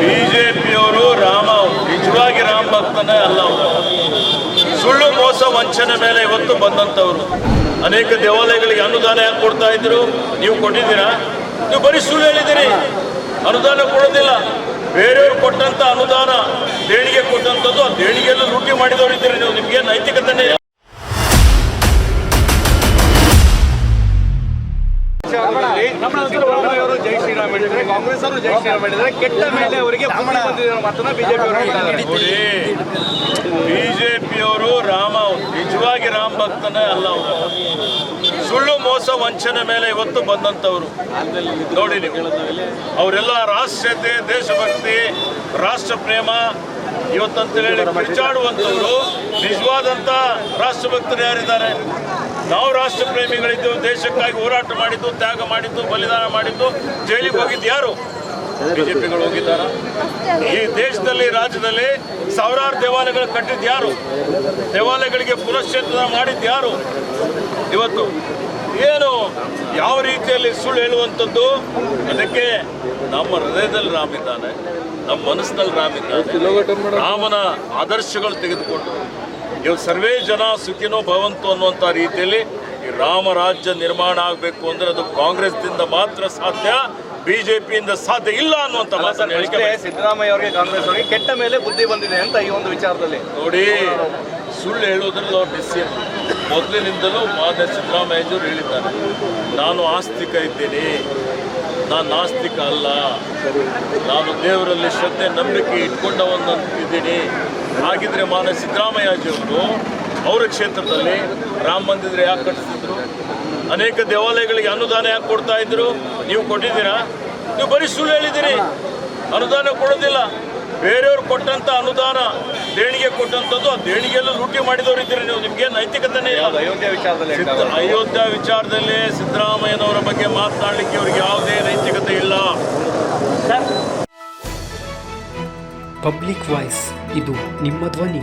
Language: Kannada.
ಬಿಜೆಪಿಯವರು ರಾಮ ನಿಜವಾಗಿ ರಾಮ ಭಕ್ತನೇ ಅಲ್ಲ ಸುಳ್ಳು ಮೋಸ ವಂಚನೆ ಮೇಲೆ ಇವತ್ತು ಬಂದಂಥವ್ರು. ಅನೇಕ ದೇವಾಲಯಗಳಿಗೆ ಅನುದಾನ ಯಾಕೆ ಕೊಡ್ತಾ ಇದ್ರು? ನೀವು ಕೊಟ್ಟಿದ್ದೀರಾ? ನೀವು ಬರೀ ಸುಳ್ಳು ಹೇಳಿದ್ದೀರಿ. ಅನುದಾನ ಕೊಡೋದಿಲ್ಲ. ಬೇರೆಯವ್ರು ಕೊಟ್ಟಂತ ಅನುದಾನ ದೇಣಿಗೆ ಕೊಟ್ಟಂಥದ್ದು, ಆ ದೇಣಿಗೆಯಲ್ಲೂ ಲೂಟಿ ಮಾಡಿದವರು ಇದ್ದೀರಿ ನೀವು. ನಿಮಗೆ ನೈತಿಕತೆನೇ ಇಲ್ಲ. ಸಿದ್ದರಾಮಯ್ಯವರು ಜೈ ಶ್ರೀರಾಮ್ ಹೇಳಿದ್ರೆ ಕಾಂಗ್ರೆಸ್ ಅವರು ಜೈ ಶ್ರೀರಾಮ್ ಹೇಳಿದ್ರೆ ಕೆಟ್ಟ ಮೇಲೆ ಅವರಿಗೆ ಭ್ರಮಣ ಬಂದಿದೆ ಮಾತನ್ನ ಬಿಜೆಪಿ ಅವರು ಹೇಳ್ತಾರೆ. ನೋಡಿ ಬಿಜೆಪಿಯವರು ರಾಮ ನಿಜವಾಗಿ ರಾಮ ಭಕ್ತನೇ ಅಲ್ಲ ಅವರು. ಸುಳ್ಳು ಮೋಸ ವಂಚನೆ ಮೇಲೆ ಇವತ್ತು ಬಂದಂಥವ್ರು. ನೋಡಿ ಅವರೆಲ್ಲ ರಾಷ್ಟ್ರೀಯತೆ ದೇಶಭಕ್ತಿ ರಾಷ್ಟ್ರ ಪ್ರೇಮ ಇವತ್ತಂತ ಹೇಳಿ ಕಿರ್ಚಾಡುವಂಥವ್ರು ನಿಜವಾದಂಥ ರಾಷ್ಟ್ರಭಕ್ತರು ಯಾರಿದ್ದಾರೆ? ನಾವು ರಾಷ್ಟ್ರ ಪ್ರೇಮಿಗಳಿದ್ದು ದೇಶಕ್ಕಾಗಿ ಹೋರಾಟ ಮಾಡಿದ್ದು, ತ್ಯಾಗ ಮಾಡಿದ್ದು, ಬಲಿದಾನ ಮಾಡಿದ್ದು, ಜೈಲಿಗೆ ಹೋಗಿದ್ದು ಯಾರು? ಬಿಜೆಪಿಗಳು ಹೋಗಿದ್ದಾರ? ಈ ದೇಶದಲ್ಲಿ, ರಾಜ್ಯದಲ್ಲಿ ಸಾವಿರಾರು ದೇವಾಲಯಗಳು ಕಟ್ಟಿದ್ದು ಯಾರು? ದೇವಾಲಯಗಳಿಗೆ ಪುನಶ್ಚೇತನ ಮಾಡಿದ್ದು ಯಾರು? ಇವತ್ತು ಏನು ಯಾವ ರೀತಿಯಲ್ಲಿ ಸುಳ್ಳು ಹೇಳುವಂಥದ್ದು ಅದಕ್ಕೆ ನಮ್ಮ ಹೃದಯದಲ್ಲಿ ರಾಮ ಇದ್ದಾನೆ ನಮ್ಮ ಮನಸ್ಸಿನಲ್ಲಿ ರಾಮಿದ್ದಾನೆ ರಾಮನ ಆದರ್ಶಗಳು ತೆಗೆದುಕೊಂಡು ಇವು ಸರ್ವೇ ಜನ ಸುಖಿನೋ ಭವಂತು ಅನ್ನುವಂಥ ರೀತಿಯಲ್ಲಿ ಈ ರಾಮ ರಾಜ್ಯ ನಿರ್ಮಾಣ ಆಗಬೇಕು ಅಂದ್ರೆ ಅದು ಕಾಂಗ್ರೆಸ್ದಿಂದ ಮಾತ್ರ ಸಾಧ್ಯ ಬಿಜೆಪಿಯಿಂದ ಸಾಧ್ಯ ಇಲ್ಲ ಅನ್ನುವಂಥ ಮಾತನ್ನು ಹೇಳಿಕೆ ಸಿದ್ದರಾಮಯ್ಯ ಅವರಿಗೆ ಕಾಂಗ್ರೆಸ್ ಅವರಿಗೆ ಕೆಟ್ಟ ಮೇಲೆ ಬುದ್ಧಿ ಬಂದಿದೆ ಅಂತ ಈ ಒಂದು ವಿಚಾರದಲ್ಲಿ. ನೋಡಿ ಸುಳ್ಳು ಹೇಳೋದ್ರಲ್ಲಿ ಅವ್ರು ಡಿಸಿಯನ್ ಮೊದಲಿನಿಂದಲೂ ಮಾನ್ಯ ಸಿದ್ದರಾಮಯ್ಯವರು ಹೇಳಿದ್ದಾರೆ. ನಾನು ಆಸ್ತಿಕ ಇದ್ದೀನಿ. ನಾನು ನಾಸ್ತಿಕ ಅಲ್ಲ. ನಾನು ದೇವರಲ್ಲಿ ಶ್ರದ್ಧೆ, ನಂಬಿಕೆ ಇಟ್ಕೊಂಡವನ್ನ ಇದ್ದೀನಿ ಹಾಗಿದ್ರೆ ಮಾನ್ಯ ಸಿದ್ದರಾಮಯ್ಯಜಿಯವರು ಅವರ ಕ್ಷೇತ್ರದಲ್ಲಿ ರಾಮ ಮಂದಿರ ಯಾಕೆ ಕಟ್ಟಿಸಿದ್ರು? ಅನೇಕ ದೇವಾಲಯಗಳಿಗೆ ಅನುದಾನ ಯಾಕೆ ಕೊಡ್ತಾ ಇದ್ರು? ನೀವು ಕೊಟ್ಟಿದ್ದೀರಾ? ನೀವು ಬರೀ ಸುಳ್ಳು ಹೇಳಿದ್ದೀರಿ. ಅನುದಾನ ಕೊಡೋದಿಲ್ಲ. ಬೇರೆಯವ್ರು ಕೊಟ್ಟಂತ ಅನುದಾನ ದೇಣಿಗೆ ಕೊಟ್ಟಂಥದ್ದು ಆ ದೇಣಿಗೆಯಲ್ಲೂ ಲೂಟಿ ಮಾಡಿದವರು ಇದ್ದೀರಿ ನೀವು. ನಿಮಗೆ ನೈತಿಕತೆನೇ ಅಯೋಧ್ಯೆ ವಿಚಾರದಲ್ಲಿ ಅಯೋಧ್ಯ ವಿಚಾರದಲ್ಲಿ ಸಿದ್ದರಾಮಯ್ಯನವರ ಬಗ್ಗೆ ಮಾತನಾಡಲಿಕ್ಕೆ ಅವ್ರಿಗೆ ಯಾವುದೇ ನೈತಿಕತೆ ಇಲ್ಲ. ಪಬ್ಲಿಕ್ ವಾಯ್ಸ್ ಇದು ನಿಮ್ಮ ಧ್ವನಿ.